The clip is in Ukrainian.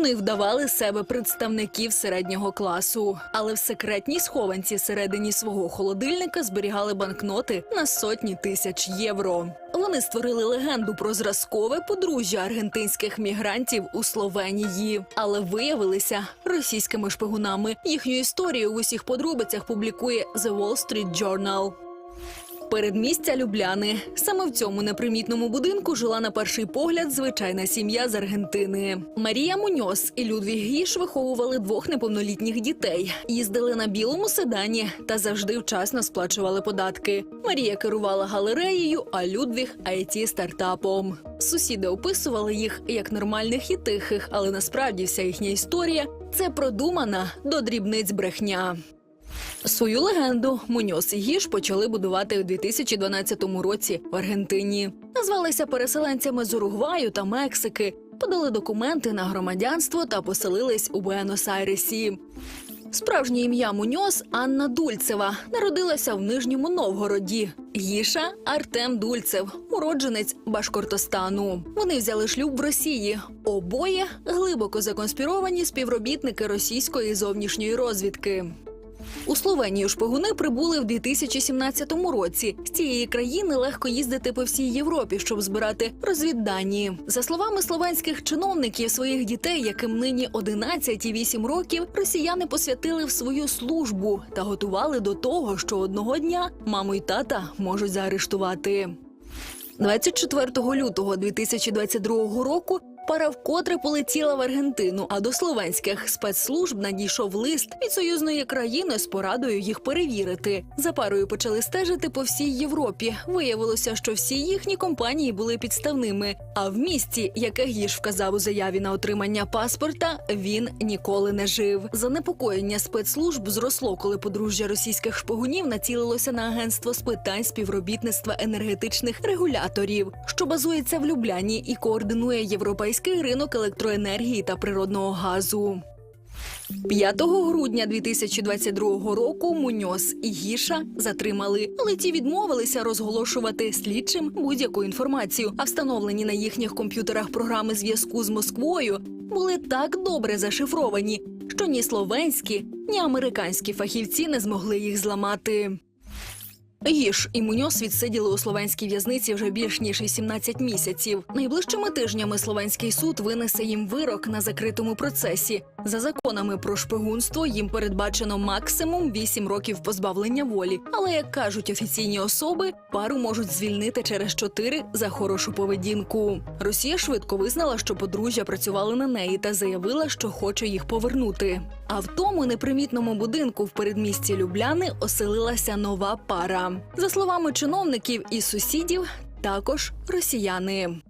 Вони вдавали себе представників середнього класу, але в секретній схованці всередині свого холодильника зберігали банкноти на сотні тисяч євро. Вони створили легенду про зразкове подружжя аргентинських мігрантів у Словенії, але виявилися російськими шпигунами. Їхню історію в усіх подробицях публікує The Wall Street Journal. Передмістя Любляни. Саме в цьому непримітному будинку жила на перший погляд звичайна сім'я з Аргентини. Марія Муньос і Людвіг Гіш виховували двох неповнолітніх дітей, їздили на білому седані та завжди вчасно сплачували податки. Марія керувала галереєю, а Людвіг it стартапом. Сусіди описували їх як нормальних і тихих, але насправді вся їхня історія це продумана до дрібниць брехня. Свою легенду Муньос і Гіш почали будувати у 2012 році в Аргентині. Назвалися переселенцями з Уругваю та Мексики, подали документи на громадянство та поселились у Буенос-Айресі. Справжнє ім'я Муньос Анна Дульцева народилася в Нижньому Новгороді. Гіша Артем Дульцев, уродженець Башкортостану. Вони взяли шлюб в Росії. Обоє глибоко законспіровані співробітники російської зовнішньої розвідки. У Словенію шпигуни прибули в 2017 році. З цієї країни легко їздити по всій Європі, щоб збирати розвіддані. За словами словенських чиновників, своїх дітей, яким нині 11 і 8 років, росіяни посвятили в свою службу та готували до того, що одного дня маму й тата можуть заарештувати. 24 лютого 2022 року пара вкотре полетіла в Аргентину, а до словенських спецслужб надійшов лист від союзної країни з порадою їх перевірити. За парою почали стежити по всій Європі. Виявилося, що всі їхні компанії були підставними. А в місті, яке гіж вказав у заяві на отримання паспорта, він ніколи не жив. Занепокоєння спецслужб зросло, коли подружжя російських шпигунів націлилося на агентство з питань співробітництва енергетичних регуляторів, що базується в Любляні і координує європейський ринок електроенергії та природного газу. 5 грудня 2022 року Муньос і Гіша затримали, але ті відмовилися розголошувати слідчим будь-яку інформацію. А встановлені на їхніх комп'ютерах програми зв'язку з Москвою були так добре зашифровані, що ні словенські, ні американські фахівці не змогли їх зламати. Гіш і Муньос відсиділи у словенській в'язниці вже більш ніж 18 місяців. Найближчими тижнями словенський суд винесе їм вирок на закритому процесі. За законами про шпигунство їм передбачено максимум 8 років позбавлення волі. Але як кажуть офіційні особи, пару можуть звільнити через 4 за хорошу поведінку. Росія швидко визнала, що подружжя працювали на неї та заявила, що хоче їх повернути. А в тому непримітному будинку в передмісті Любляни оселилася нова пара. За словами чиновників і сусідів, також росіяни.